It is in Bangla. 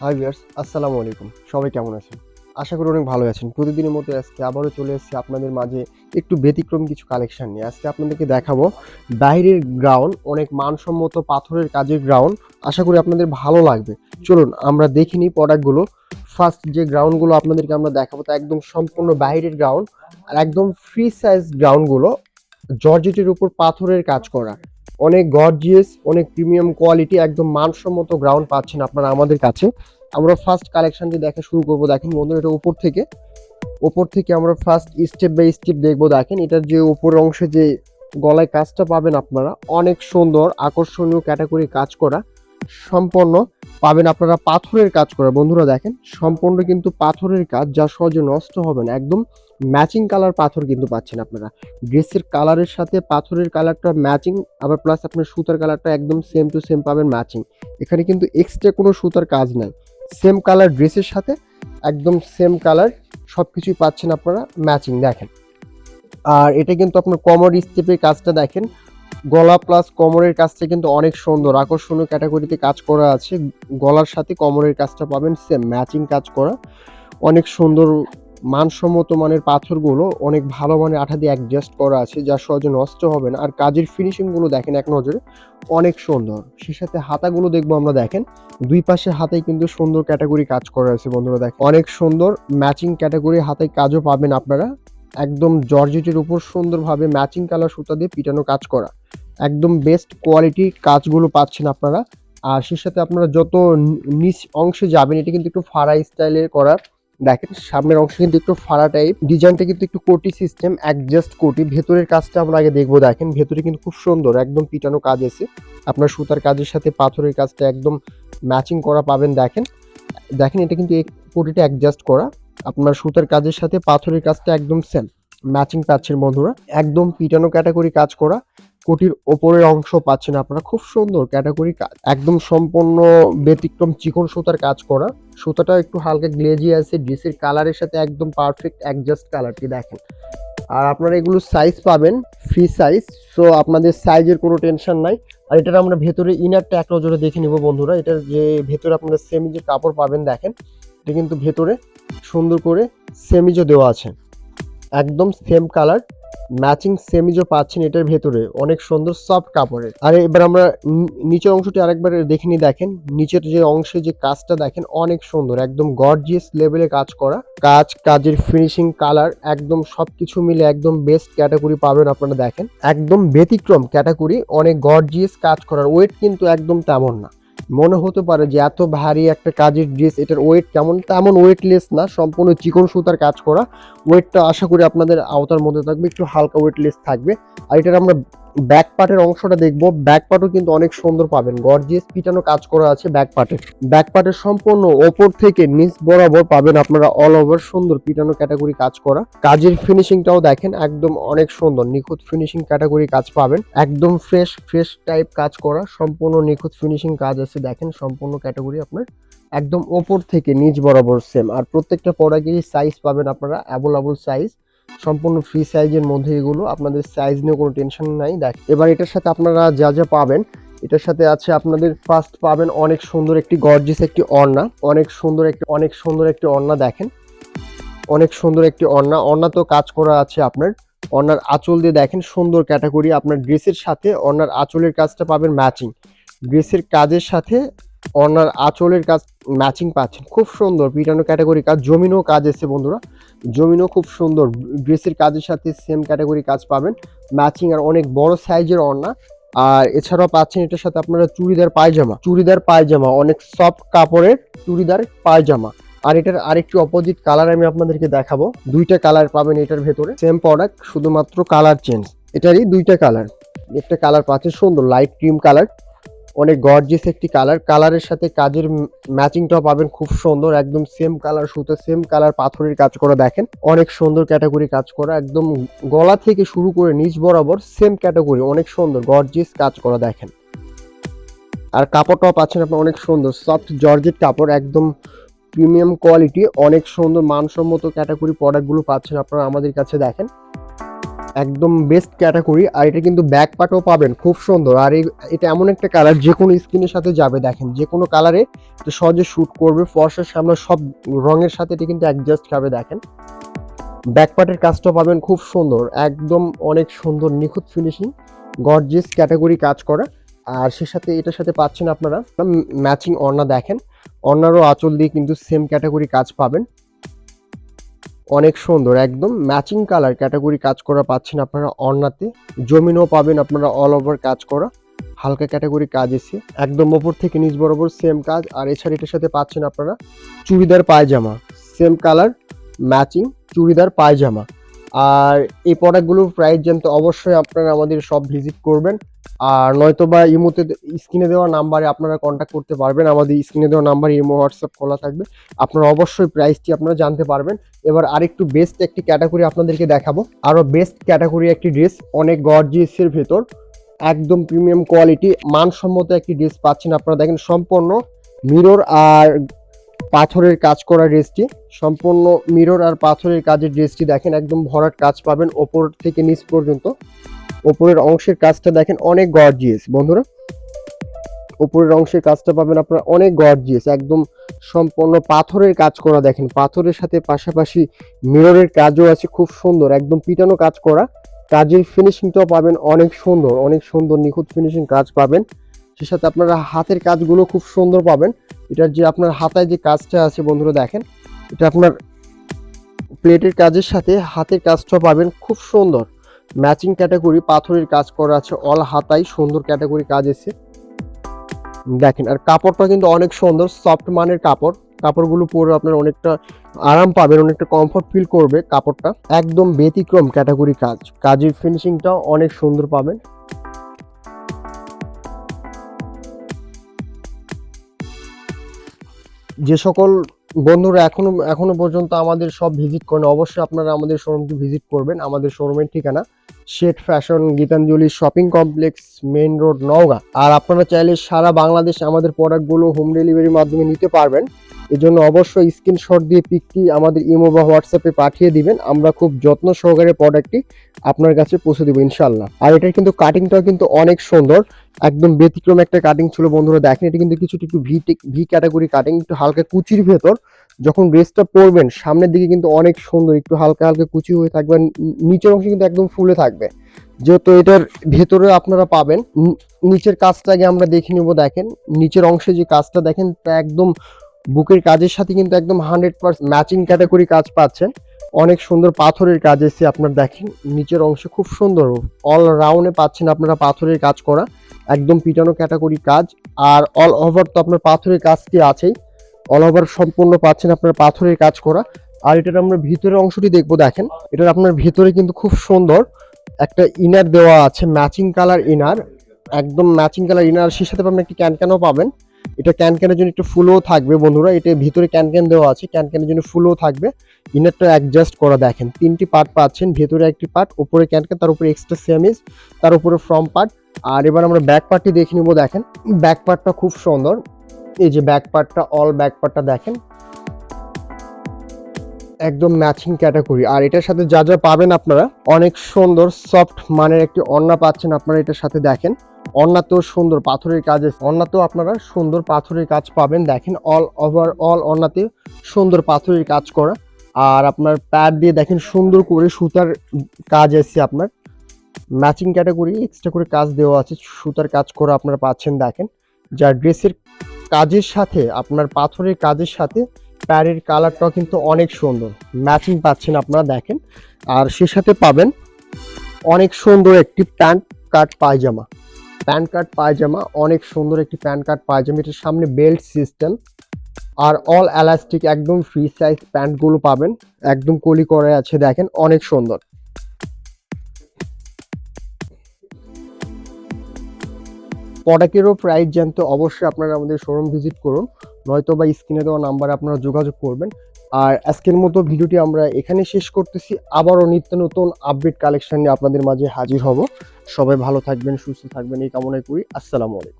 হাই ভিয়ার্স আসসালামু আলাইকুম। সবাই কেমন আছেন? আশা করি অনেক ভালো আছেন। প্রতিদিনের মতো আজকে আবারও চলে এসেছি আপনাদের মাঝে একটু ব্যতিক্রম কিছু কালেকশন নিয়ে। আজকে আপনাদেরকে দেখাবো বাইরের গ্রাউন্ড অনেক মানসম্মত পাথরের কাজের গ্রাউন্ড আশা করি আপনাদের ভালো লাগবে। চলুন, আমরা দেখে নিই প্রোডাক্টগুলো ফার্স্ট যে গ্রাউন্ডগুলো আপনাদেরকে আমরা দেখাবো তা একদম সম্পূর্ণ বাইরের গ্রাউন্ড আর একদম ফ্রি সাইজ গ্রাউন্ডগুলো জর্জেটের উপর পাথরের কাজ করা। অনেক গর্জিয়াস অনেক প্রিমিয়াম কোয়ালিটি একদম মানসম্মত গ্রাউন্ড পাচ্ছেন আপনারা আমাদের কাছে। আমরা ফার্স্ট কালেকশন দিয়ে দেখা শুরু করব। দেখেন বন্ধু এটা উপর থেকে। ওপর থেকে আমরা ফার্স্ট স্টেপ বাই স্টেপ দেখব। দেখেন, এটার যে উপরের অংশে যে গলায় কাজটা পাবেন আপনারা, অনেক সুন্দর, আকর্ষণীয় ক্যাটাগরি কাজ করা। সম্পূর্ণ পাবেন আপনারা পাথরের কাজ করা। বন্ধুরা দেখেন, সম্পূর্ণ কিন্তু পাথরের কাজ, যা সহজে নষ্ট হবে না। একদম ম্যাচিং কালার পাথর কিন্তু পাচ্ছেন আপনারা। ড্রেসের কালারের সাথে পাথরের কালারটা ম্যাচিং আবার প্লাস আপনার সুতার কালারটা একদম সেম টু সেম পাবেন ম্যাচিং এখানে কিন্তু এক্সট্রা কোনো সুতার কাজ নাই। সেম কালার ড্রেসের সাথে একদম সেম কালার সব কিছুই পাচ্ছেন আপনারা ম্যাচিং দেখেন। আর এটা কিন্তু আপনার কমর স্টেপের কাজটা দেখেন। গলা প্লাস কোমরের কাজটা কিন্তু অনেক সুন্দর। আকর্ষণীয় ক্যাটাগরিতে কাজ করা আছে। গলার সাথে কোমরের কাজটা পাবেন সেম ম্যাচিং কাজ করা। অনেক সুন্দর মানসম্মত মানের পাথরগুলো, অনেক ভালো মানের আঠা দিয়ে অ্যাডজাস্ট করা আছে, যা সহজে নষ্ট হবে না। আর কাজের ফিনিশিংগুলো দেখেন এক নজরে, অনেক সুন্দর। সে সাথে হাতাগুলো দেখব আমরা, দেখেন। দুই পাশে হাতে কিন্তু সুন্দর ক্যাটাগরি কাজ করা আছে, বন্ধুরা, দেখেন। অনেক সুন্দর ম্যাচিং ক্যাটাগরি হাতে কাজও পাবেন আপনারা। একদম জর্জেটের উপর সুন্দরভাবে ম্যাচিং কালার সুতা দিয়ে পিটানো কাজ করা। একদম বেস্ট কোয়ালিটি কাজগুলো পাচ্ছেন আপনারা। আর সে সাথে আপনারা যত নিচ অংশে যাবেন, এটা কিন্তু একটু ফাড়া স্টাইলের করা। দেখেন, সামনের অংশ কিন্তু একটু ফাড়া টাইপ ডিজাইনটা কিন্তু একটু কোটি সিস্টেম অ্যাডজাস্ট কোটি। ভেতরের কাজটা আমরা আগে দেখব। দেখেন, ভেতরে কিন্তু খুব সুন্দর, একদম পিটানো কাজ এসে আপনার সুতার কাজের সাথে পাথরের কাজটা একদম ম্যাচিং করা পাবেন, দেখেন। দেখেন, এটা কিন্তু কোটিটা অ্যাডজাস্ট করা। আপনার সুতার কাজের সাথে পাথরের কাজটা একদম সেম ম্যাচিং পাচ্ছেন বন্ধুরা একদম পিটানো ক্যাটাগরি কাজ করা। কোটির ওপরের অংশ পাচ্ছেন আপনারা। খুব সুন্দর ক্যাটাগরি কাজ একদম সম্পূর্ণ ব্যতিক্রম চিকন সুতার কাজ করা। সুতাটা একটু হালকা গ্লেজি আছে ড্রেসের কালারের সাথে একদম পারফেক্ট অ্যাডজাস্ট কালারটি দেখেন। আর আপনারা এগুলো সাইজ পাবেন ফ্রি সাইজ সো আপনাদের সাইজের কোনো টেনশন নাই। আর এটার আমরা ভেতরে ইনারটা এক নজরে দেখে নিব বন্ধুরা। এটার যে ভেতরে আপনারা সেমি যে কাপড় পাবেন দেখেন, এটা কিন্তু ভেতরে সুন্দর করে সেমিজো দেওয়া আছে। একদম সেম কালার ম্যাচিং সেমিজো পাচ্ছেন এটার ভেতরে, অনেক সুন্দর সফট কাপড়ের। আর এবার আমরা নিচের অংশটি আরেকবার দেখে দেখেন। নিচের যে অংশে যে কাজটা দেখেন, অনেক সুন্দর, একদম গর্জিয়াস লেভেলে কাজ করা। কাজ, কাজের ফিনিশিং কালার একদম সবকিছু মিলে একদম বেস্ট ক্যাটাগরি পাবেন আপনারা দেখেন। একদম ব্যতিক্রম ক্যাটাগরি অনেক গর্জিয়াস কাজ করার। ওয়েট কিন্তু একদম তেমন না। মনে হতে পারে যে এত ভারী একটা কাজের ড্রেস এটার ওয়েট কেমন? তেমন ওয়েটলেস না, সম্পূর্ণ চিকন সুতার কাজ করা। ওয়েটটা আশা করি আপনাদের আওতার মধ্যে থাকবে, একটু হালকা ওয়েটলেস থাকবে। আর এটার আমরা ব্যাক পার্টের অংশটা দেখব। ব্যাক পার্টও কিন্তু অনেক সুন্দর পাবেন। গর্জিয়াস পিটানো কাজ করা আছে ব্যাক পার্টে ব্যাক পার্টের সম্পূর্ণ ওপর থেকে নিচ বরাবর পাবেন আপনারা অল ওভার সুন্দর পিটানো ক্যাটাগরি কাজ করা। কাজের ফিনিশিংটাও দেখেন, একদম অনেক সুন্দর নিখুঁত ফিনিশিং ক্যাটাগরি কাজ পাবেন। একদম ফ্রেশ ফ্রেশ টাইপ কাজ করা, সম্পূর্ণ নিখুঁত ফিনিশিং কাজ আছে দেখেন, সম্পূর্ণ ক্যাটাগরি আপনার একদম ওপর থেকে নিচ বরাবর সেম আর প্রত্যেকটা প্রোডাক্টেরই সাইজ পাবেন আপনারা অ্যাভেলেবল সাইজ সম্পূর্ণ ফ্রি সাইজের মধ্যে এগুলো, আপনাদের সাইজ নিয়ে কোনো টেনশন নাই। দেখ, এবার এটার সাথে আপনারা যা যা পাবেন, এটার সাথে আছে আপনাদের ফার্স্ট পাবেন অনেক সুন্দর একটি গর্জিস একটি অর্ণা অনেক সুন্দর একটি, অনেক সুন্দর একটি অর্ণা দেখেন। অনেক সুন্দর একটি অর্ণা অর্ণা তো কাজ করা আছে আপনার। অর্ণার আঁচল দিয়ে দেখেন, সুন্দর ক্যাটাগরি আপনার ড্রেসের সাথে অর্ণার আঁচলের কাজটা পাবেন ম্যাচিং ড্রেসের কাজের সাথে অর্ণার আঁচলের কাজ ম্যাচিং পাচ্ছেন। খুব সুন্দর পিটানো ক্যাটাগরি কাজ, জমিনও কাজ এসছে বন্ধুরা। জমিনও খুব সুন্দর ড্রেসের কাজের সাথে সেম ক্যাটাগরি কাজ পাবেন। ম্যাচিং আর অনেক বড় সাইজের অন্যা আর এছাড়াও পাচ্ছেন এটার সাথে আপনারা চুড়িদার পায়জামা। চুড়িদার পায়জামা, অনেক সফট কাপড়ের চুড়িদার পায়জামা। আর এটার আরেকটি অপোজিট কালার আমি আপনাদেরকে দেখাবো। দুইটা কালার পাবেন এটার ভেতরে। সেম প্রোডাক্ট শুধুমাত্র কালার চেঞ্জ এটারই দুইটা কালার একটা কালার পাচ্ছেন সুন্দর লাইট ক্রিম কালার অনেক গর্জিয়াস একটি কালার কালারের সাথে কাজের ম্যাচিংটাও পাবেন। খুব সুন্দর, একদম সেম কালার সুতো সেম কালার পাথরের কাজ করা দেখেন। অনেক সুন্দর ক্যাটাগরি কাজ করা, একদম গলা থেকে শুরু করে নিচ বরাবর সেম ক্যাটাগরি অনেক সুন্দর গর্জিয়াস কাজ করা দেখেন। আর কাপড়টাও পাচ্ছেন আপনার অনেক সুন্দর সফট জর্জেট কাপড়, একদম প্রিমিয়াম কোয়ালিটি অনেক সুন্দর মানসম্মত ক্যাটাগরি প্রোডাক্টগুলো পাচ্ছেন আপনারা আমাদের কাছে দেখেন। একদম বেস্ট ক্যাটাগরি আর এটা কিন্তু ব্যাক পার্টও পাবেন, খুব সুন্দর। আর এটা এমন একটা কালার যে কোনো স্কিনের সাথে যাবে, দেখেন, যে কোনো কালারে এটা সহজে শ্যুট করবে ফর্সার সামনে সব রঙের সাথে এটা কিন্তু অ্যাডজাস্ট খাবে দেখেন। ব্যাক পার্টের কাজটা পাবেন, খুব সুন্দর, একদম অনেক সুন্দর, নিখুঁত ফিনিশিং গর্জিয়াস ক্যাটাগরি কাজ করা। আর সে সাথে, এটার সাথে পাচ্ছেন আপনারা ম্যাচিং অর্ণা, দেখেন। অর্ণারও আঁচল দিয়ে কিন্তু সেম ক্যাটাগরি কাজ পাবেন। অনেক সুন্দর, একদম ম্যাচিং কালার ক্যাটাগরি কাজ করা পাচ্ছেন আপনারা অন্যাতে। জমিনও পাবেন আপনারা অল ওভার কাজ করা। হালকা ক্যাটাগরি কাজ এসে, একদম ওপর থেকে নিচ বরাবর সেম কাজ। আর এছাড়া এটার সাথে পাচ্ছেন আপনারা churidar pyjama. Same colour matching churidar, pyjama. আর এই প্রোডাক্টগুলোর প্রাইস জানতে অবশ্যই আপনারা আমাদের সব ভিজিট করবেন। আর নয়তো বা ইমোতে স্ক্রিনে দেওয়া নাম্বারে আপনারা কন্ট্যাক্ট করতে পারবেন। আমাদের স্ক্রিনে দেওয়া নাম্বার ইমো, হোয়াটসঅ্যাপ খোলা থাকবে। আপনারা অবশ্যই প্রাইসটি আপনারা জানতে পারবেন। এবার আরেকটু বেস্ট একটি ক্যাটাগরি আপনাদেরকে দেখাবো। আরও বেস্ট ক্যাটাগরি একটি ড্রেস অনেক গর্জিয়াসের ভেতর। একদম প্রিমিয়াম কোয়ালিটি মানসম্মত একটি ড্রেস পাচ্ছেন আপনারা। দেখেন সম্পূর্ণ মিরর আর পাথরের কাজ করা ড্রেসটি। সম্পূর্ণ মিরর আর পাথরের কাজের ড্রেসটি দেখেন, একদম ভরাট কাজ পাবেন ওপর থেকে নিচ পর্যন্ত। ওপরের অংশের কাজটা দেখেন অনেক গর্জিয়াস বন্ধুরা। উপরের অংশের কাজটা পাবেন আপনারা অনেক গর্জিয়াস একদম সম্পূর্ণ পাথরের কাজ করা দেখেন। পাথরের সাথে পাশাপাশি মিররের কাজও আছে, খুব সুন্দর, একদম পিটানো কাজ করা। কাজের ফিনিশিংটাও পাবেন অনেক সুন্দর অনেক সুন্দর নিখুঁত ফিনিশিং কাজ পাবেন। সে সাথে আপনারা হাতের কাজগুলো খুব সুন্দর পাবেন। এটার যে আপনার হাতায় যে কাজটা আছে বন্ধুরা দেখেন, এটা আপনার প্লেটের কাজের সাথে হাতের কাজটা পাবেন, খুব সুন্দর। ম্যাচিং ক্যাটাগরি, পাথরের কাজ করা আছে, অল হাতায় সুন্দর ক্যাটাগরি কাজ এসে দেখেন, আর কাপড়টা কিন্তু অনেক সুন্দর, সফট মানের কাপড়। কাপড়গুলো পরে আপনার অনেকটা আরাম পাবেন, অনেকটা কমফর্ট ফিল করবে কাপড়টা। একদম ব্যতিক্রম ক্যাটাগরি কাজ। কাজের ফিনিশিংটাও অনেক সুন্দর পাবেন। যে সকল বন্ধুরা এখনও এখনও পর্যন্ত আমাদের সব ভিজিট করেন, অবশ্যই আপনারা আমাদের শোরুমটি ভিজিট করবেন। আমাদের শোরুমের ঠিকানা শেট fashion Gitanjali shopping complex main road Naogaon. আর আপনারা চাইলে সারা বাংলাদেশ আমাদের প্রোডাক্টগুলো হোম ডেলিভারির মাধ্যমে নিতে পারবেন। এজন্য অবশ্যই স্ক্রিনশট দিয়ে পিকটি আমাদের ইমো বা হোয়াটসঅ্যাপে পাঠিয়ে দিবেন। আমরা খুব যত্ন সহকারে প্রোডাক্টটি আপনার কাছে পৌঁছে দেবো ইনশাল্লাহ আর এটার কিন্তু কাটিংটাও কিন্তু অনেক সুন্দর। একদম ব্যতিক্রম একটা কাটিং ছিল, বন্ধুরা দেখেন, এটা কিন্তু কিছুটা একটু ভি ভি ক্যাটাগরি কাটিং একটু হালকা কুচির ভেতর। যখন ড্রেসটা পরবেন, সামনের দিকে কিন্তু অনেক সুন্দর, একটু হালকা হালকা কুচি হয়ে থাকবে নিচের অংশ কিন্তু একদম ফুলে থাকবে। যেহেতু এটার ভেতরে আপনারা পাবেন নিচের কাজটা আগে আমরা দেখে নিব, দেখেন। নিচের অংশে যে কাজটা দেখেন, তা একদম বুকের কাজের সাথে কিন্তু একদম হান্ড্রেড পার্সেন্ট ম্যাচিং ক্যাটাগরি কাজ পাচ্ছেন। অনেক সুন্দর পাথরের কাজ এসে আপনার দেখেন, নিচের অংশে খুব সুন্দর। অল রাউন্ডে পাচ্ছেন আপনারা পাথরের কাজ করা, একদম পিটানো ক্যাটাগরি কাজ। আর অল ওভার তো আপনার পাথরের কাজটি আছেই। অল ওভার সম্পূর্ণ পাচ্ছেন আপনার পাথরের কাজ করা। আর এটার আমরা ভিতরের অংশটি দেখব, দেখেন। এটার আপনার ভিতরে কিন্তু খুব সুন্দর একটা ইনার দেওয়া আছে ম্যাচিং কালার ইনার একদম ম্যাচিং কালার ইনার সেই সাথে আপনি একটি ক্যানক্যানও পাবেন। এটা ক্যান ক্যানের জন্য একটু ফুলও থাকবে বন্ধুরা এটা ভিতরে ক্যান ক্যান দেওয়া আছে ক্যান ক্যানের জন্য ফুলও থাকবে। ইনারটা অ্যাডজাস্ট করা দেখেন, তিনটি পার্ট পাচ্ছেন, ভেতরে একটি পার্ট উপরে ক্যান তার উপরে এক্সট্রা সেমিজ তার উপরে ফ্রম পার্ট আর এবার আমরা ব্যাক পার্টটি দেখে নিব দেখেন ব্যাক পার্টটা খুব সুন্দর। এই যে ব্যাক পার্টটা অল ব্যাক পার্টটা দেখেন। একদম ম্যাচিং ক্যাটাগরি আর এটার সাথে যা যা পাবেন আপনারা, অনেক সুন্দর সফট মানের একটি অন্না পাচ্ছেন আপনারা এটার সাথে দেখেন। অন্নাতেও সুন্দর পাথরের কাজ আছে। আপনারা সুন্দর পাথরের কাজ পাবেন। দেখেন অল ওভার অল অন্নাতে সুন্দর পাথরের কাজ করা। আর আপনার প্যাড দিয়ে দেখেন সুন্দর করে সুতার কাজ এসছে আপনার। ম্যাচিং ক্যাটাগরি এক্সট্রা করে কাজ দেওয়া আছে। সুতার কাজ করা আপনারা পাচ্ছেন, দেখেন। যা ড্রেসের কাজের সাথে, আপনার পাথরের কাজের সাথে প্যাডের কালারটাও কিন্তু অনেক সুন্দর। ম্যাচিং পাচ্ছেন আপনারা, দেখেন। আর সে সাথে পাবেন অনেক সুন্দর একটি pant, cut, pyjama. Pant cut pyjama, অনেক সুন্দর একটি প্যান্ট কার্ড পায়জামা। এটার সামনে বেল্ট সিস্টেম আর অল এলাস্টিক, একদম ফ্রি সাইজ প্যান্টগুলো পাবেন। একদম কলি করে আছে, দেখেন, অনেক সুন্দর। প্রোডাক্টেরও প্রাইস জানতে অবশ্যই আপনারা আমাদের শোরুম ভিজিট করুন। নয়তো বা স্ক্রিনে দেওয়া নাম্বারে আপনারা যোগাযোগ করবেন। আর আজকের মতো ভিডিওটি আমরা এখানে শেষ করতেছি। আবারও নিত্য নতুন আপডেট কালেকশন নিয়ে আপনাদের মাঝে হাজির হব। সবাই ভালো থাকবেন, সুস্থ থাকবেন, এই কামনাই করি। আসসালামু আলাইকুম।